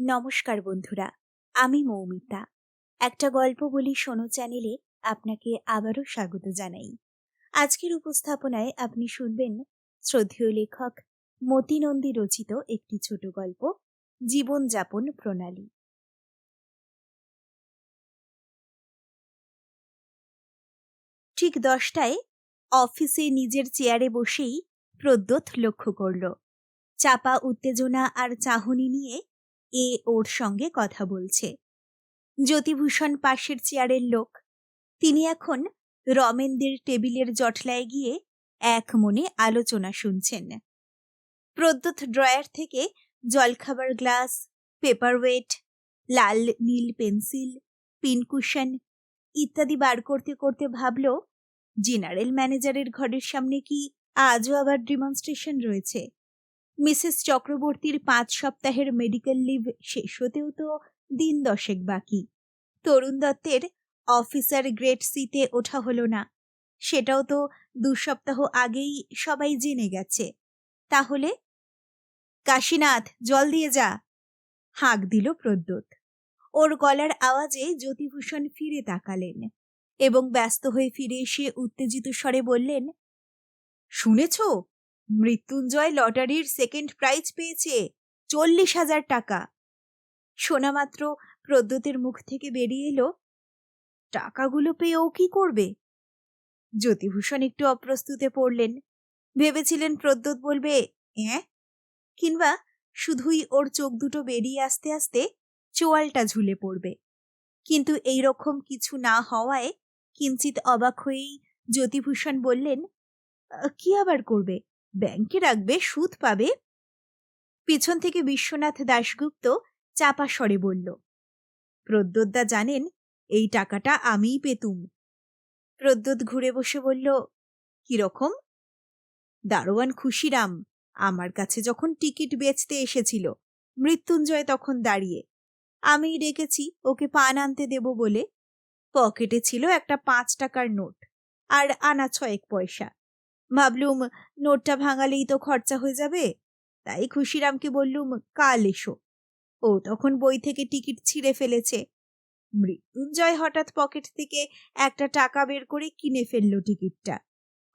নমস্কার বন্ধুরা, আমি মৌমিতা। একটা গল্প বলি শোনো চ্যানেলে আপনাকে আবারও স্বাগত জানাই। আজকের উপস্থাপনায় আপনি শুনবেন শ্রদ্ধেয় লেখক মতিনন্দী রচিত একটি ছোট গল্প জীবনযাপন প্রণালী। ঠিক দশটায় অফিসে নিজের চেয়ারে বসেই প্রদ্যোত লক্ষ্য করল। চাপা উত্তেজনা আর চাহনি নিয়ে এ ওর সঙ্গে কথা বলছে। জ্যোতিভূষণ পাশের চেয়ারের লোক। তিনি এখন রমেনদের টেবিলের জটলায় গিয়ে এক মনে আলোচনা শুনছেন। প্রদ্যুৎ ড্রয়ার থেকে জলখাবার গ্লাস, পেপারওয়েট, লাল নীল পেন্সিল, পিনকুশন ইত্যাদি বার করতে করতে ভাবল, জেনারেল ম্যানেজারের ঘরের সামনে কি আজও আবার ডিমনস্ট্রেশন রয়েছে? মিসেস চক্রবর্তীর পাঁচ সপ্তাহের মেডিকেল লিভ শেষ হতেও তো দিন দশেক বাকি। তরুণ দত্তের অফিসার গ্রেড সিতে ওঠা হলো না। সেটাও তো দু সপ্তাহ আগেই সবাই জেনে গেছে। তাহলে? কাশীনাথ, জল দিয়ে যা। হাঁক দিল প্রদ্যোৎ ওর গলার আওয়াজে জ্যোতিভূষণ ফিরে তাকালেন এবং ব্যস্ত হয়ে ফিরে এসে উত্তেজিত স্বরে বললেন, শুনেছ? মৃত্যুঞ্জয় লটারির সেকেন্ড প্রাইজ পেয়েছে, চল্লিশ হাজার টাকা। শোনামাত্র প্রদ্যুতের মুখ থেকে বেরিয়ে এলো, টাকাগুলো পেয়ে ও কি করবে? জ্যোতিভূষণ একটু অপ্রস্তুতে পড়লেন, ভেবেছিলেন প্রদ্যুৎ বলবে হ্যাঁ কিংবা শুধুই ওর চোখ দুটো বেরিয়ে আসতে আসতে চোয়ালটা ঝুলে পড়বে। কিন্তু এই রকম কিছু না হওয়ায় কিঞ্চিত অবাক হয়েই জ্যোতিভূষণ বললেন কি আবার করবে? ব্যাংকে রাখবে, সুদ পাবে। পিছন থেকে বিশ্বনাথ দাশগুপ্ত চাপা স্বরে বলল প্রদ্যোৎদা জানেন, এই টাকাটা আমিই পেতুম। প্রদ্যোৎ ঘুরে বসে বলল কীরকম দারোয়ান খুশিরাম আমার কাছে যখন টিকিট বেচতে এসেছিল, মৃত্যুঞ্জয় তখন দাঁড়িয়ে, আমিই ডেকেছি, ওকে পান আনতে দেব বলে। পকেটে ছিল একটা পাঁচ টাকার নোট আর আনা ছয়েক পয়সা। ভাবলুম, নোটটা ভাঙালেই তো খরচা হয়ে যাবে। তাই খুশিরামকে বললুম, কাল এসো। ও তখন বই থেকে টিকিট ছিঁড়ে ফেলেছে। মৃত্যুঞ্জয় হঠাৎ পকেট থেকে একটা টাকা বের করে কিনে ফেলল টিকিটটা।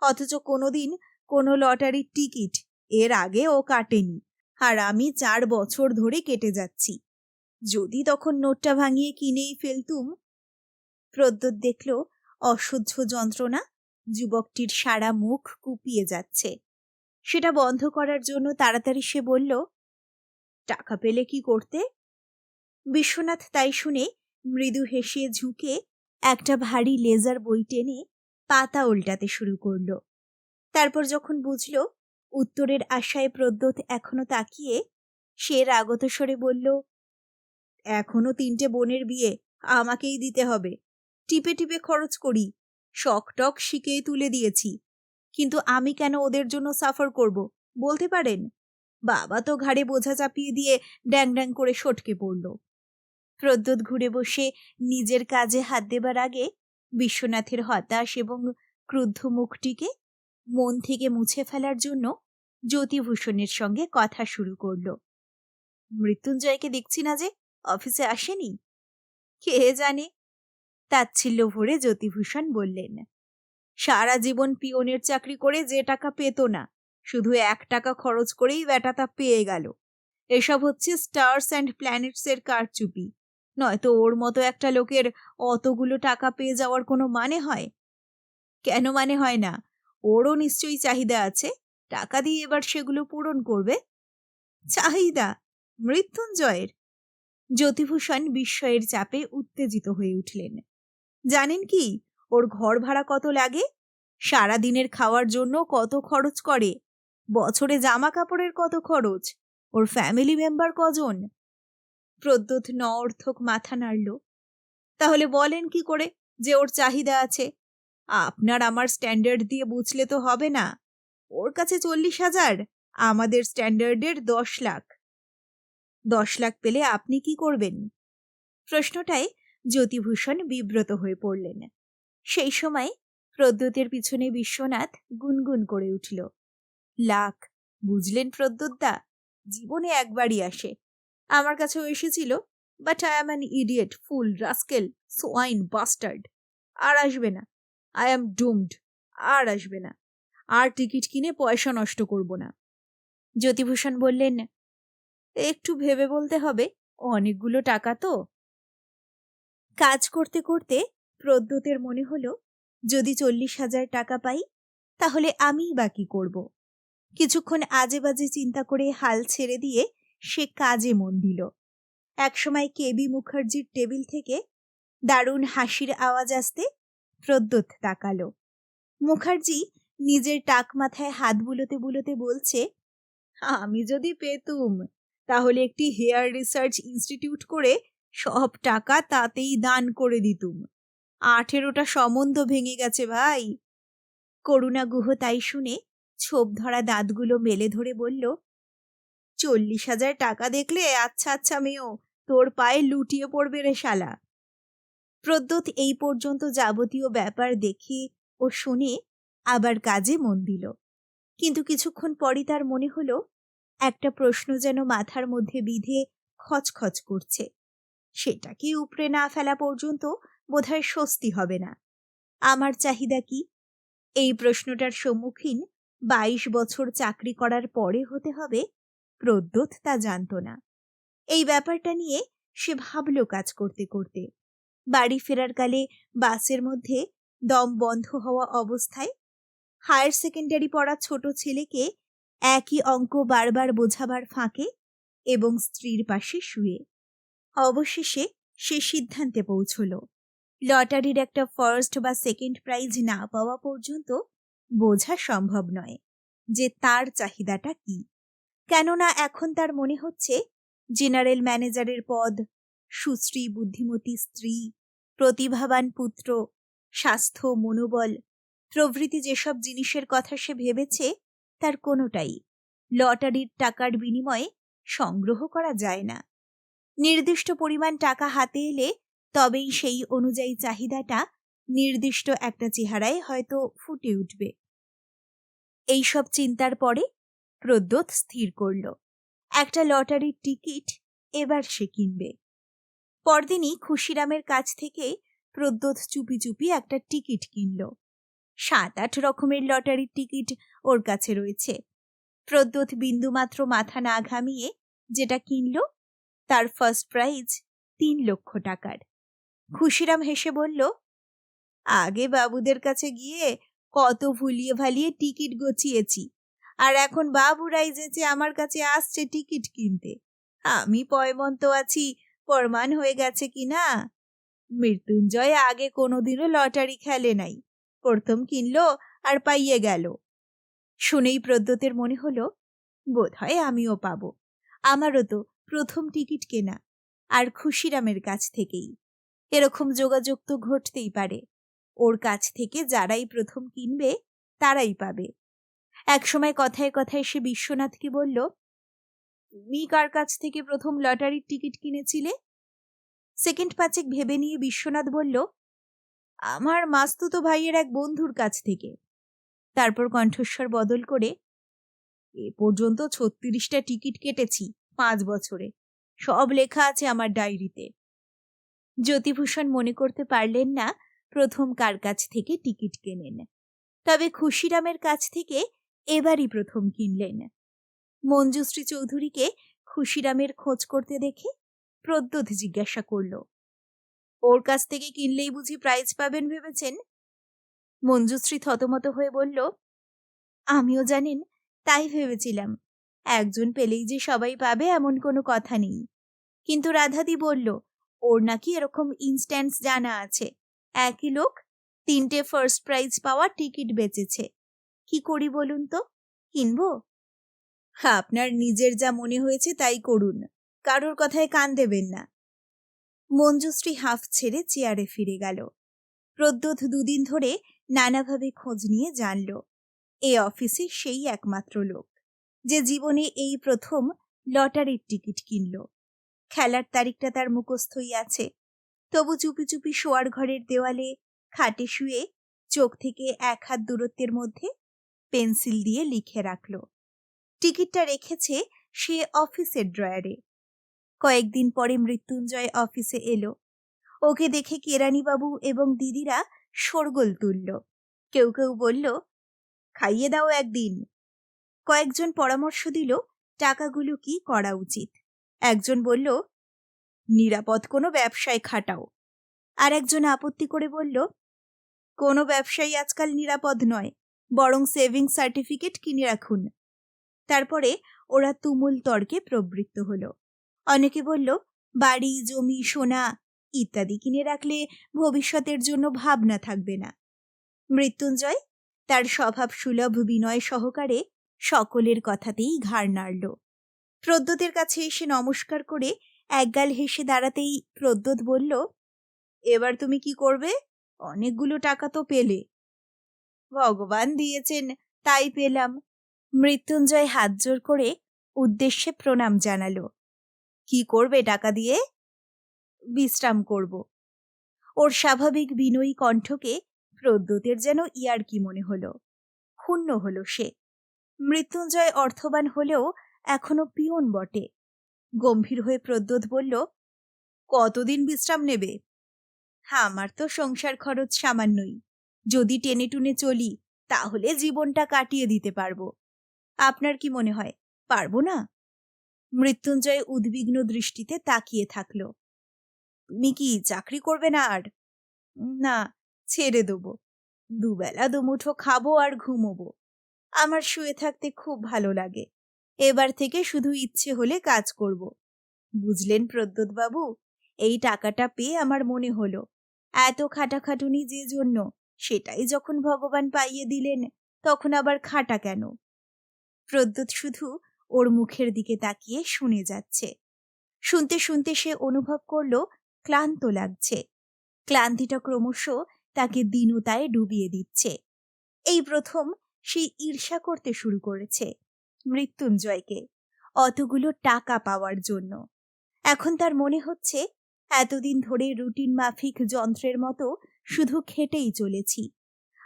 অথচ কোনোদিন কোনো লটারির টিকিট এর আগে ও কাটেনি আর আমি চার বছর ধরে কেটে যাচ্ছি। যদি তখন নোটটা ভাঙিয়ে কিনেই ফেলতুম? প্রদ্যোৎ দেখল, অসহ্য যন্ত্রণা যুবকটির সারা মুখ কুপিয়ে যাচ্ছে। সেটা বন্ধ করার জন্য তাড়াতাড়ি সে বলল, টাকা পেলে কি করতে? বিশ্বনাথ তাই শুনে মৃদু হেসে ঝুঁকে একটা ভারী লেজার বই টেনে পাতা উল্টাতে শুরু করল। তারপর যখন বুঝল, উত্তরের আশায় প্রদ্যোৎ এখনও তাকিয়ে, সে রাগত স্বরে বলল, এখনও তিনটে বোনের বিয়ে, আমাকেই দিতে হবে। টিপে টিপে খরচ করি শখ টক শিখে তুলে দিয়েছি। কিন্তু আমি কেন ওদের জন্য সাফার করব, বলতে পারেন? বাবা তো ঘাড়ে বোঝা চাপিয়ে দিয়ে ড্যাং ড্যাং করে সটকে পড়ল। প্রদ্যোৎ ঘুরে বসে নিজের কাজে হাত দেবার আগে বিশ্বনাথের হতাশ এবং ক্রুদ্ধ মুখটিকে মন থেকে মুছে ফেলার জন্য জ্যোতিভূষণের সঙ্গে কথা শুরু করল। মৃত্যুঞ্জয়কে দেখছি না যে অফিসে আসেনি। কে জানে? তাচ্ছিল্য ভরে জ্যোতিভূষণ বললেন, সারা জীবন পিওনের চাকরি করে যে টাকা পেত না, শুধু এক টাকা খরচ করেই ব্যাটা তা পেয়ে গেল। এসব হচ্ছে স্টার্স অ্যান্ড প্ল্যানেটস এর কারচুপি। নয়তো ওর মতো একটা লোকের অতগুলো টাকা পেয়ে যাওয়ার কোনো মানে হয়? কেন মানে হয় না? ওরও নিশ্চয়ই চাহিদা আছে। টাকা দিয়ে এবার সেগুলো পূরণ করবে? চাহিদা? মৃত্যুঞ্জয়ের? জ্যোতিভূষণ বিস্ময়ের চাপে উত্তেজিত হয়ে উঠলেন। জানেন কি? ওর ঘর ভাড়া কত লাগে? সারা দিনের খাওয়ার জন্য কত খরচ করে? বছরে জামা কাপড়ের কত খরচ? ওর ফ্যামিলি মেম্বার কজন? প্রদ্যুৎ ন অর্থক মাথা নাড়ল। তাহলে বলেন কি করে যে ওর চাহিদা আছে? আপনার আমার স্ট্যান্ডার্ড দিয়ে বুঝলে তো হবে না। ওর কাছে চল্লিশ হাজার, আমাদের স্ট্যান্ডার্ডের দশ লাখ। দশ লাখ পেলে আপনি কি করবেন? প্রশ্নটায় জ্যোতিভূষণ বিব্রত হয়ে পড়লেন। সেই সময় প্রদ্যুতের পিছনে বিশ্বনাথ গুনগুন করে উঠল। লাখ বুঝলেন প্রদ্যুৎদা? জীবনে একবারই আসে। আমার কাছেও এসেছিল but I am an idiot fool rascal swine bastard আর আসবে না। আই অ্যাম ডুমড আর আসবে না। আর টিকিট কিনে পয়সা নষ্ট করব না। জ্যোতিভূষণ বললেন, একটু ভেবে বলতে হবে, অনেকগুলো টাকা তো। কাজ করতে করতে প্রদ্যুতের মনে হলো, যদি চল্লিশ হাজার টাকা পাই, তাহলে আমিই বাকি করব? কিছুক্ষণ আজে বাজে চিন্তা করে হাল ছেড়ে দিয়ে সে কাজে মন দিল। একসময় কেবি মুখার্জির টেবিল থেকে দারুণ হাসির আওয়াজ আসতে প্রদ্যোৎ তাকালো। মুখার্জি নিজের টাক মাথায় হাত বুলোতে বুলোতে বলছে, আমি যদি পেতুম, তাহলে একটি হেয়ার রিসার্চ ইনস্টিটিউট করে সব টাকা তাতেই দান করে দিতুম। আঠেরোটা সম্বন্ধ ভেঙে গেছে ভাই। করুণা গুহ তাই শুনে ছোপ ধরা দাঁতগুলো মেলে ধরে বলল, চল্লিশ হাজার টাকা দেখলে আচ্ছা আচ্ছা মেয়েও তোর পায়ে লুটিয়ে পড়বে রে শালা প্রদ্যোৎ এই পর্যন্ত যাবতীয় ব্যাপার দেখে ও শুনে আবার কাজে মন দিল। কিন্তু কিছুক্ষণ পরই তার মনে হলো, একটা প্রশ্ন যেন মাথার মধ্যে বিধে খচখচ করছে। সেটাকে উপড়ে না ফেলা পর্যন্ত বোধহয় স্বস্তি হবে না। আমার চাহিদা কি? এই প্রশ্নটার সম্মুখীন বাইশ বছর চাকরি করার পরে হতে হবে প্রদ্যোৎ তা জানত না। এই ব্যাপারটা নিয়ে সে ভাবল কাজ করতে করতে। বাড়ি ফেরার কালে বাসের মধ্যে দম বন্ধ হওয়া অবস্থায় হায়ার সেকেন্ডারি পড়া ছোট ছেলেকে একই অঙ্ক বারবার বোঝাবার ফাঁকে এবং স্ত্রীর পাশে শুয়ে অবশেষে সে সিদ্ধান্তে পৌঁছল। লটারির একটা ফার্স্ট বা সেকেন্ড প্রাইজ না পাওয়া পর্যন্ত বোঝা সম্ভব নয় যে তার চাহিদাটা কি। কেননা এখন তার মনে হচ্ছে জেনারেল ম্যানেজারের পদ, সুশ্রী, বুদ্ধিমতী স্ত্রী, প্রতিভাবান পুত্র, স্বাস্থ্য, মনোবল, প্রভৃতি যেসব জিনিসের কথা সে ভেবেছে তার কোনোটাই লটারির টাকার বিনিময়ে সংগ্রহ করা যায় না। নির্দিষ্ট পরিমাণ টাকা হাতে এলে তবেই সেই অনুযায়ী চাহিদাটা নির্দিষ্ট একটা চেহারায় হয়তো ফুটে উঠবে। এইসব চিন্তার পরে প্রদ্যোৎ স্থির করল। একটা লটারির টিকিট এবার সে কিনবে। পরদিনই খুশিরামের কাছ থেকে প্রদ্যোৎ চুপি চুপি একটা টিকিট কিনল। সাত আট রকমের লটারির টিকিট ওর কাছে রয়েছে। প্রদ্যোৎ বিন্দুমাত্র মাথা না ঘামিয়ে যেটা কিনল তার ফার্স্ট প্রাইজ তিন লক্ষ টাকার। খুশিরাম হেসে বলল, আগে বাবুদের কাছে গিয়ে কত ভুলিয়ে ভালিয়ে টিকিট গছিয়েছি, আর এখন বাবুরাই যেচে আমার কাছে আসছে টিকিট কিনতে, আমি পয়মন্ত আছি, প্রমাণ হয়ে গেছে কি না? মৃত্যুঞ্জয় আগে কোনোদিনও লটারি খেলে নাই, প্রথম কিনলো আর পাইয়ে গেল। শুনেই প্রদ্যোতের মনে হলো বোধ হয় আমিও পাবো, আমারও তো প্রথম টিকিট কেনা, আর খুশিরামের কাছ থেকেই। এরকম যোগাযোগ তো ঘটতেই পারে। ওর কাছ থেকে যারাই প্রথম কিনবে, তারাই পাবে। একসময় কথায় কথায় সে বিশ্বনাথকে বলল, তুমি কার কাছ থেকে প্রথম লটারির টিকিট কিনেছিলে? সেকেন্ড পাঁচেক ভেবে নিয়ে বিশ্বনাথ বলল, আমার মাস্তুতো ভাইয়ের এক বন্ধুর কাছ থেকে। তারপর কণ্ঠস্বর বদল করে, এ পর্যন্ত ছত্রিশটা টিকিট কেটেছি। পাঁচ বছরে। সব লেখা আছে আমার ডায়েরিতে। জ্যোতিভূষণ মনে করতে পারলেন না, প্রথম কার কাছ থেকে টিকিট কেনেন। তবে খুশিরামের কাছ থেকে এবারই প্রথম কিনলেন। মঞ্জুশ্রী চৌধুরীকে খুশিরামের খোঁজ করতে দেখে প্রদ্যোৎ জিজ্ঞাসা করল, ওর কাছ থেকে কিনলেই বুঝি প্রাইজ পাবেন ভেবেছেন? মঞ্জুশ্রী থতমত হয়ে বলল, আমিও জানেন, তাই ভেবেছিলাম। একজন পেলেই যে সবাই পাবে এমন কোনো কথা নেই। কিন্তু রাধাদি বলল, ওর নাকি এরকম ইনস্ট্যান্স জানা আছে। একই লোক তিনটে ফার্স্ট প্রাইজ পাওয়া টিকিট বেচেছে। কি করি বলুন তো? কিনবো? আপনার নিজের যা মনে হয়েছে তাই করুন। কারোর কথায় কান দেবেন না। মঞ্জুশ্রী হাফ ছেড়ে চেয়ারে ফিরে গেল। প্রদ্যোৎ দুদিন ধরে নানাভাবে খোঁজ নিয়ে জানল, এ অফিসে সেই একমাত্র লোক। যে জীবনে এই প্রথম লটারির টিকিট কিনল। খেলার তারিখটা তার মুখস্থই আছে। তবু চুপি চুপি শোয়ার ঘরের দেওয়ালে খাটে শুয়ে চোখ থেকে এক হাত দূরত্বের মধ্যে পেন্সিল দিয়ে লিখে রাখল। টিকিটটা রেখেছে সে অফিসের ড্রয়ারে। কয়েকদিন পরে মৃত্যুঞ্জয় অফিসে এলো। ওকে দেখে কেরানিবাবু এবং দিদিরা শোরগোল তুলল। কেউ কেউ বলল, খাইয়ে দাও একদিন। কয়েকজন পরামর্শ দিল, টাকাগুলো কি করা উচিত। একজন বলল, নিরাপদ কোনো ব্যবসায় খাটাও। আর একজন আপত্তি করে বলল, কোনো ব্যবসায়ী আজকাল নিরাপদ নয়, বরং সেভিং সার্টিফিকেট কিনে রাখুন। তারপরে ওরা তুমুল তর্কে প্রবৃত্ত হলো। অনেকে বলল, বাড়ি, জমি, সোনা ইত্যাদি কিনে রাখলে ভবিষ্যতের জন্য ভাবনা থাকবে না। মৃত্যুঞ্জয় তার স্বভাব সুলভ বিনয় সহকারে সকলের কথাতেই ঘাড় নাড়ল। প্রদ্যোতের কাছে এসে নমস্কার করে একগাল হেসে দাঁড়াতেই প্রদ্যোত বলল, এবার তুমি কি করবে? অনেকগুলো টাকা তো পেলে। ভগবান দিয়েছেন, তাই পেলাম। মৃত্যুঞ্জয় হাত জোর করে উদ্দেশ্যে প্রণাম জানালো। কি করবে টাকা দিয়ে? বিশ্রাম করব। ওর স্বাভাবিক বিনয়ী কণ্ঠকে প্রদ্যোতের যেন ইয়ার কি মনে হলো। ক্ষুণ্ণ হলো সে। মৃত্যুঞ্জয় অর্থবান হলেও এখনও পিয়ন বটে। গম্ভীর হয়ে প্রদ্যোত বলল, কতদিন বিশ্রাম নেবে? হ্যাঁ আমার তো সংসার খরচ সামান্যই। যদি টেনে টুনে চলি, তাহলে জীবনটা কাটিয়ে দিতে পারব। আপনার কি মনে হয়, পারব না? মৃত্যুঞ্জয় উদ্বিগ্ন দৃষ্টিতে তাকিয়ে থাকল। তুমি কি চাকরি করবে না আর? না, ছেড়ে দেবো। দুবেলা দুমুঠো খাব আর ঘুমোবো। আমার শুয়ে থাকতে খুব ভালো লাগে। এবার থেকে শুধু ইচ্ছে হলে কাজ করব। বুঝলেন প্রদ্যোৎ বাবু এই টাকাটা পেয়ে আমার মনে হলো। এত খাটাখাটুনি যে জন্য, সেটাই যখন ভগবান পাইয়ে দিলেন, তখন আবার খাটা কেন? প্রদ্যোৎ শুধু ওর মুখের দিকে তাকিয়ে শুনে যাচ্ছে। শুনতে শুনতে সে অনুভব করল, ক্লান্ত লাগছে। ক্লান্তিটা ক্রমশ তাকে দীনতায় ডুবিয়ে দিচ্ছে। এই প্রথম সে ঈর্ষা করতে শুরু করেছে মৃত্যুঞ্জয়কে অতগুলো টাকা পাওয়ার জন্য। এখন তার মনে হচ্ছে, এতদিন ধরে রুটিন মাফিক যন্ত্রের মতো শুধু খেটেই চলেছি।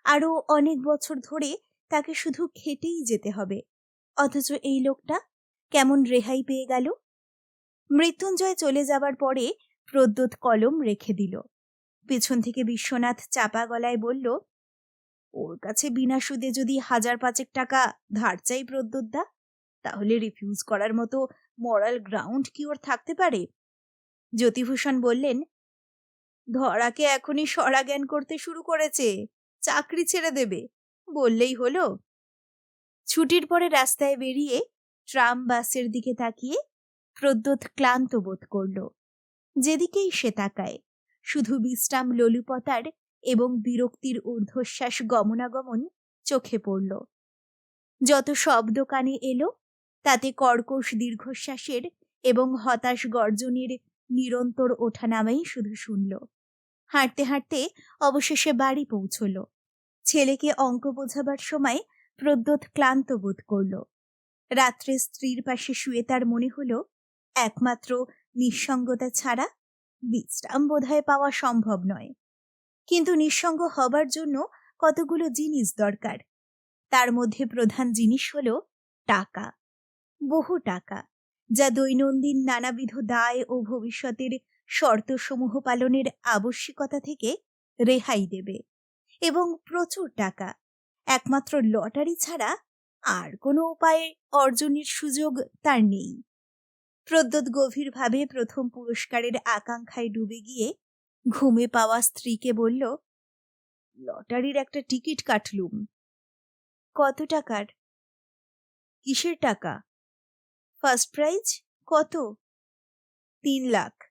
আরও অনেক বছর ধরে তাকে শুধু খেটেই যেতে হবে। অথচ এই লোকটা কেমন রেহাই পেয়ে গেল? মৃত্যুঞ্জয় চলে যাবার পরে প্রদ্যোৎ কলম রেখে দিল। পেছন থেকে বিশ্বনাথ চাপা গলায় বলল ওর কাছে বিনা সুদে যদি হাজার পাঁচেক টাকা ধার চাই প্রদ্যোৎদা, তাহলে রিফিউজ করার মতো মরাল গ্রাউন্ড কি ওর থাকতে পারে? জ্যোতিভূষণ বললেন, ধরাকে এখনই সরা জ্ঞান করতে শুরু করেছে, চাকরি ছেড়ে দেবে, বললেই হলো। ছুটির পরে রাস্তায় বেরিয়ে ট্রাম বাসের দিকে তাকিয়ে প্রদ্যোৎ ক্লান্ত বোধ করল। যেদিকেই সে তাকায়, শুধু বিশ্রাম ললিপতার এবং বিরক্তির ঊর্ধ্বশ্বাস গমনাগমন চোখে পড়ল। যত শব্দ কানে এলো, তাতে কর্কশ দীর্ঘশ্বাসের এবং হতাশ গর্জনের নিরন্তর ওঠানামাই শুধু শুনল। হাঁটতে হাঁটতে অবশেষে বাড়ি পৌঁছল। ছেলেকে অঙ্ক বোঝাবার সময় প্রদ্যোৎ ক্লান্ত বোধ করল। রাত্রে স্ত্রীর পাশে শুয়ে তার মনে হলো, একমাত্র নিঃসঙ্গতা ছাড়া বিশ্রাম বোধহয় পাওয়া সম্ভব নয়। কিন্তু নিঃসঙ্গ হবার জন্য কতগুলো জিনিস দরকার। তার মধ্যে প্রধান জিনিস হল টাকা। বহু টাকা, যা দৈনন্দিন নানাবিধ দায় ও ভবিষ্যতের শর্তসমূহ পালনের আবশ্যিকতা থেকে রেহাই দেবে এবং প্রচুর টাকা, একমাত্র লটারি ছাড়া আর কোনো উপায়ে অর্জনের সুযোগ তার নেই। প্রদ্যোৎ গভীরভাবে প্রথম পুরস্কারের আকাঙ্ক্ষায় ডুবে গিয়ে ঘুমে পাওয়া স্ত্রীকে বলল, লটারির একটা টিকিট কাটলুম। কত টাকার? কিসের টাকা? First prize? কত? তিন লাখ।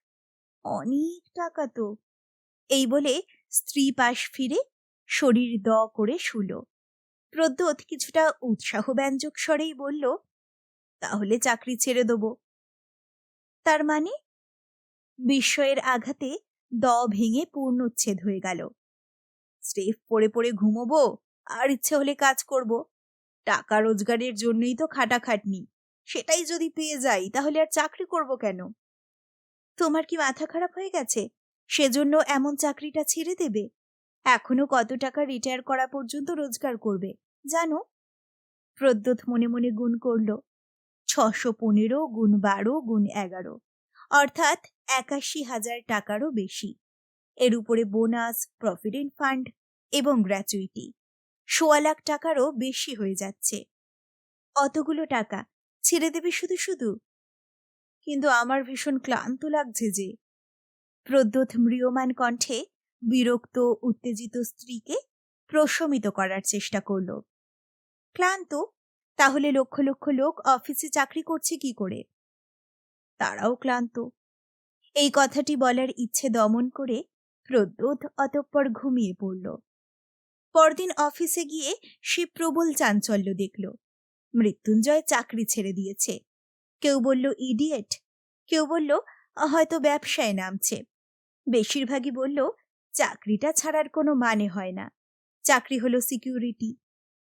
অনেক টাকা তো। এই বলে স্ত্রী পাশ ফিরে শরীর দ করে শুল। প্রদ্যোৎ কিছুটা উৎসাহ ব্যঞ্জক স্বরেই বলল, তাহলে চাকরি ছেড়ে দেব। তার মানে? বিস্ময়ের আঘাতে দ ভেঙে পূর্ণচ্ছেদ হয়ে গেল। স্টেফ পড়ে পড়ে ঘুমোবো, আর ইচ্ছে হলে কাজ করব। টাকা রোজগারের জন্যই তো খাটাখাটনি। সেটাই যদি পেয়ে যাই, তাহলে আর চাকরি করব কেন? তোমার কি মাথা খারাপ হয়ে গেছে? সেজন্য এমন চাকরিটা ছেড়ে দেবে? এখনও কত টাকা রিটায়ার করা পর্যন্ত রোজগার করবে, জানো? প্রদ্যোৎ মনে মনে গুণ করল। ছশো পনেরো গুণ বারো গুণ এগারো। অর্থাৎ একাশি হাজার টাকারও বেশি। এর উপরে বোনাস প্রভিডেন্ট ফান্ড এবং গ্র্যাচুইটি। সোয়া লাখ টাকারও বেশি হয়ে যাচ্ছে। অতগুলো টাকা ছেড়ে দেবে শুধু শুধু? কিন্তু আমার ভীষণ ক্লান্ত লাগছে যে প্রদ্যোৎ ম্রিয়মান কণ্ঠে বিরক্ত, উত্তেজিত স্ত্রীকে প্রশমিত করার চেষ্টা করল। ক্লান্ত? তাহলে লক্ষ লক্ষ লোক অফিসে চাকরি করছে কি করে? তারাও ক্লান্ত। এই কথাটি বলার ইচ্ছে দমন করে প্রদ্যোৎ অতঃপর ঘুমিয়ে পড়ল। পরদিন অফিসে গিয়ে সে প্রবল চাঞ্চল্য দেখল। মৃত্যুঞ্জয় চাকরি ছেড়ে দিয়েছে। কেউ বলল, ইডিয়েট। কেউ বলল, হয়তো ব্যবসায় নামছে। বেশিরভাগই বলল, চাকরিটা ছাড়ার কোনো মানে হয় না। চাকরি হলো সিকিউরিটি।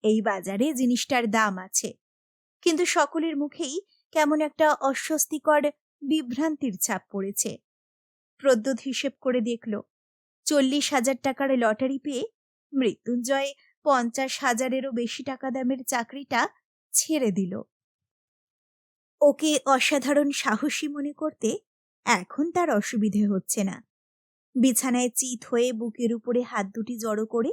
এই বাজারে জিনিসটার দাম আছে। কিন্তু সকলের মুখেই কেমন একটা অস্বস্তিকর বিভ্রান্তির ছাপ পড়েছে। প্রদ্যুৎ হিসেব করে দেখল, চল্লিশ হাজার টাকার লটারি পেয়ে মৃত্যুঞ্জয় পঞ্চাশ হাজারেরও বেশি টাকা দামের চাকরিটা ছেড়ে দিল। ওকে অসাধারণ সাহসী মনে করতে এখন তার অসুবিধে হচ্ছে না। বিছানায় চিত হয়ে বুকের উপরে হাত দুটি জড়ো করে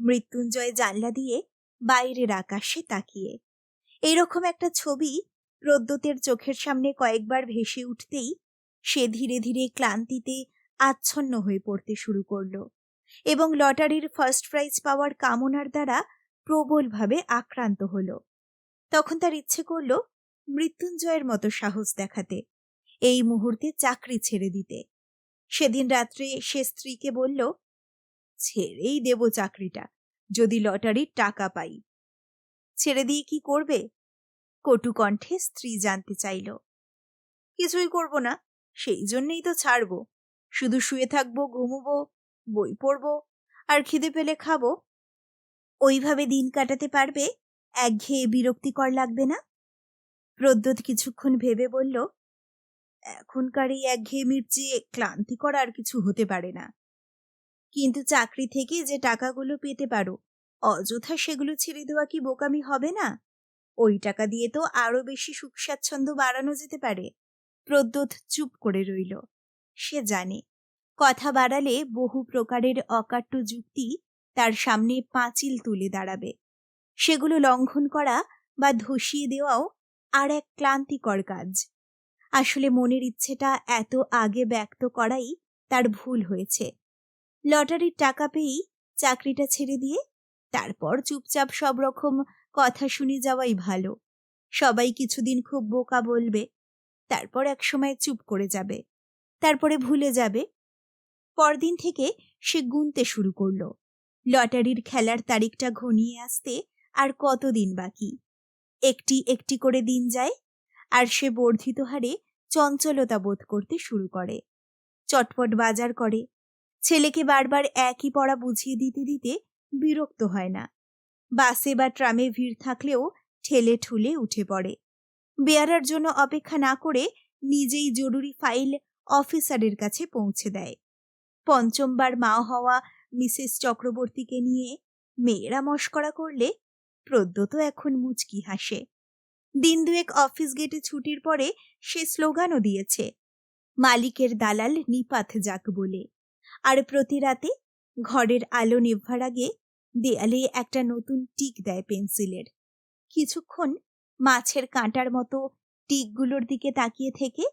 মৃত্যুঞ্জয় জানলা দিয়ে বাইরের আকাশে তাকিয়ে। এইরকম একটা ছবি প্রদ্যোতের চোখের সামনে কয়েকবার ভেসে উঠতেই সে ধীরে ধীরে ক্লান্তিতে আচ্ছন্ন হয়ে পড়তে শুরু করল এবং লটারির ফার্স্ট প্রাইজ পাওয়ার কামনার দ্বারা প্রবলভাবে আক্রান্ত হল। তখন তার ইচ্ছে করল মৃত্যুঞ্জয়ের মতো সাহস দেখাতে, এই মুহূর্তে চাকরি ছেড়ে দিতে। সেদিন রাত্রে সে স্ত্রীকে বলল, ছেড়েই দেব চাকরিটা, যদি লটারির টাকা পাই। ছেড়ে দিয়ে কি করবে? কটু কণ্ঠে স্ত্রী জানতে চাইল। কিছুই করব না, সেই জন্যেই তো ছাড়ব। শুধু শুয়ে থাকব, ঘুমবো, বই পড়ব, আর খিদে পেলে খাব। ওইভাবে দিন কাটাতে পারবে, একঘেয়ে বিরক্তিকর লাগবে না? প্রদ্যোৎ কিছুক্ষণ ভেবে বলল, এখনকার এই একঘেয়েমির চেয়ে ক্লান্তিকর আর কিছু হতে পারে না। কিন্তু চাকরি থেকে যে টাকাগুলো পেতে পারো, অযথা সেগুলো ছেড়ে দেওয়া কি বোকামি হবে না? ওই টাকা দিয়ে তো আরও বেশি সুখ স্বাচ্ছন্দ্য বাড়ানো যেতে পারে। প্রদ্যোৎ চুপ করে রইল। সে জানে, কথা বাড়ালে বহু প্রকারের অকাট্য যুক্তি তার সামনে পাঁচিল তুলে দাঁড়াবে। সেগুলো লঙ্ঘন করা বা ধসিয়ে দেওয়াও আর এক ক্লান্তিকর কাজ। আসলে মনের ইচ্ছেটা এত আগে ব্যক্ত করাই তার ভুল হয়েছে। লটারির টাকা পেয়েই চাকরিটা ছেড়ে দিয়ে তারপর চুপচাপ সব রকম কথা শুনে যাওয়াই ভালো। সবাই কিছুদিন খুব বোকা বলবে, তারপর একসময় চুপ করে যাবে, তারপরে ভুলে যাবে। পরদিন থেকে সে গুনতে শুরু করল। লটারির খেলার তারিখটা ঘনিয়ে আসতে আর কতদিন বাকি? একটি একটি করে দিন যায়, আর সে বর্ধিত হারে চঞ্চলতা বোধ করতে শুরু করে। চটপট বাজার করে। ছেলেকে বারবার একই পড়া বুঝিয়ে দিতে দিতে বিরক্ত হয় না। বাসে বা ট্রামে ভিড় থাকলেও ঠেলে ঠুলে উঠে পড়ে। বেয়ারার জন্য অপেক্ষা না করে নিজেই জরুরি ফাইল অফিসারের কাছে পৌঁছে দেয়। পঞ্চমবার মা হওয়া মিসেস চক্রবর্তীকে নিয়ে মেয়েরা মস্করা করলে প্রদ্যত এখন মুচকি হাসে। দিন দুয়েক অফিস গেটে ছুটির পরে সে স্লোগানও দিয়েছে, মালিকের দালাল নিপাত যাক বলে। আর প্রতি রাতে ঘরের আলো নেভার আগে দেয়ালে একটা নতুন টিক দেয় পেন্সিলের। কিছুক্ষণ মাছের কাঁটার মতো টিকগুলোর দিকে তাকিয়ে থেকে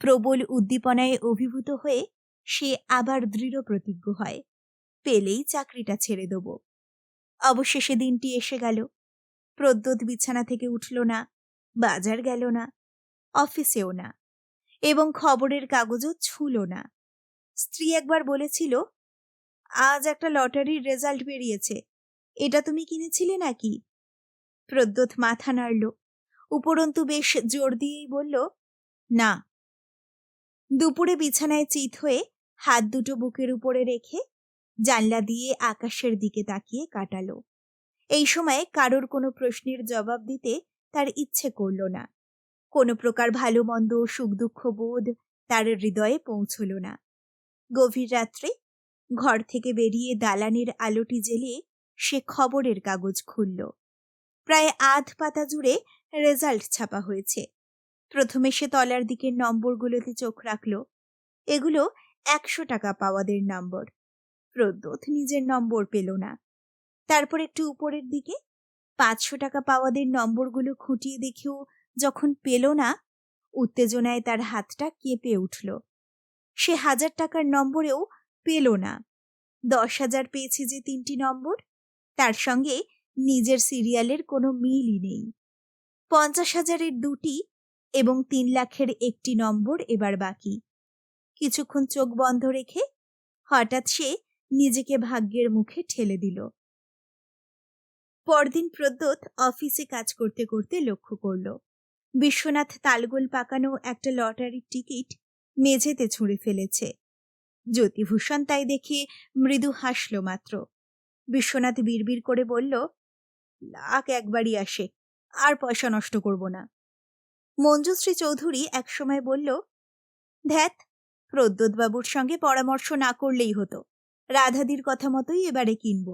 প্রবল উদ্দীপনায় অভিভূত হয়ে সে আবার দৃঢ় প্রতিজ্ঞ হয়, পেলেই চাকরিটা ছেড়ে দেব। অবশেষে দিনটি এসে গেল। প্রদ্যোৎ বিছানা থেকে উঠল না, বাজার গেল না, অফিসেও না, এবং খবরের কাগজও ছুল না। স্ত্রী একবার বলেছিল আজ একটা লটারির রেজাল্ট বেরিয়েছে। এটা তুমি কিনেছিলে নাকি? প্রদ্যোৎ মাথা নাড়ল। উপরন্তু বেশ জোর দিয়েই বলল, না। দুপুরে বিছানায় চিত হয়ে হাত দুটো বুকের উপরে রেখে জানলা দিয়ে আকাশের দিকে তাকিয়ে কাটালো। এই সময় কারোর কোনো প্রশ্নের জবাব দিতে তার ইচ্ছে করল না। কোনো প্রকার ভালো মন্দ সুখ দুঃখ বোধ তার হৃদয়ে পৌঁছল না। গভীর রাত্রে ঘর থেকে বেরিয়ে দালানের আলোটি জেলে সে খবরের কাগজ খুলল। প্রায় আধ পাতা জুড়ে রেজাল্ট ছাপা হয়েছে। প্রথমে সে তলার দিকের নম্বরগুলোতে চোখ রাখল। এগুলো একশো টাকা পাওয়াদের নম্বর। প্রদ্যোৎ নিজের নম্বর পেল না। তারপর একটু উপরের দিকে পাঁচশো টাকা পাওয়াদের নম্বরগুলো খুঁটিয়ে দেখেও যখন পেল না, উত্তেজনায় তার হাতটা কেঁপে উঠল। সে হাজার টাকার নম্বরেও পেল না। দশ হাজার পেয়েছে যে তিনটি নম্বর, তার সঙ্গে নিজের সিরিয়ালের কোনো মিলই নেই। পঞ্চাশ হাজারের দুটি এবং তিন লাখের একটি নম্বর এবার বাকি। কিছুক্ষণ চোখ বন্ধ রেখে হঠাৎ সে নিজেকে ভাগ্যের মুখে ঠেলে দিল। পরদিন প্রদ্যোৎ অফিসে কাজ করতে করতে লক্ষ্য করল, বিশ্বনাথ তালগোল পাকানো একটা লটারির টিকিট মেঝেতে ছুঁড়ে ফেলেছে। জ্যোতিভূষণ তাই দেখে মৃদু হাসল মাত্র। বিশ্বনাথ বিড়বিড় করে বলল লাখ একবারই আসে, আর পয়সা নষ্ট করব না। মঞ্জুশ্রী চৌধুরী একসময় বলল ধ্যাত প্রদ্যোৎবাবুর সঙ্গে পরামর্শ না করলেই হতো। রাধাদির কথা মতোই এবারে কিনব।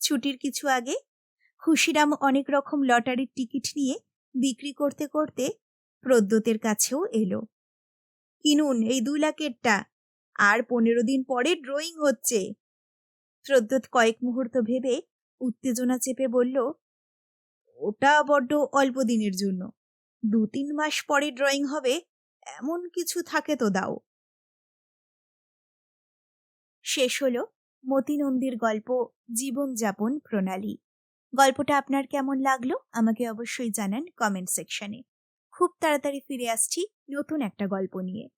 ছুটির কিছু আগে খুশিরাম অনেক রকম লটারির টিকিট নিয়ে বিক্রি করতে করতে প্রদ্যোতের কাছেও এলো। কিনুন, এই দুই লাখেরটা। আর পনেরো দিন পরে ড্রয়িং হচ্ছে। প্রদ্যোৎ কয়েক মুহূর্ত ভেবে উত্তেজনা চেপে বলল, ওটা বড্ড অল্প দিনের জন্য। দু তিন মাস পরে ড্রয়িং হবে, এমন কিছু থাকে তো দাও। শেষ হলো মতিনন্দীর গল্প জীবনযাপন প্রণালী। গল্পটা আপনার কেমন লাগল আমাকে অবশ্যই জানান কমেন্ট সেকশনে। খুব তাড়াতাড়ি ফিরে আসছি নতুন একটা গল্প নিয়ে।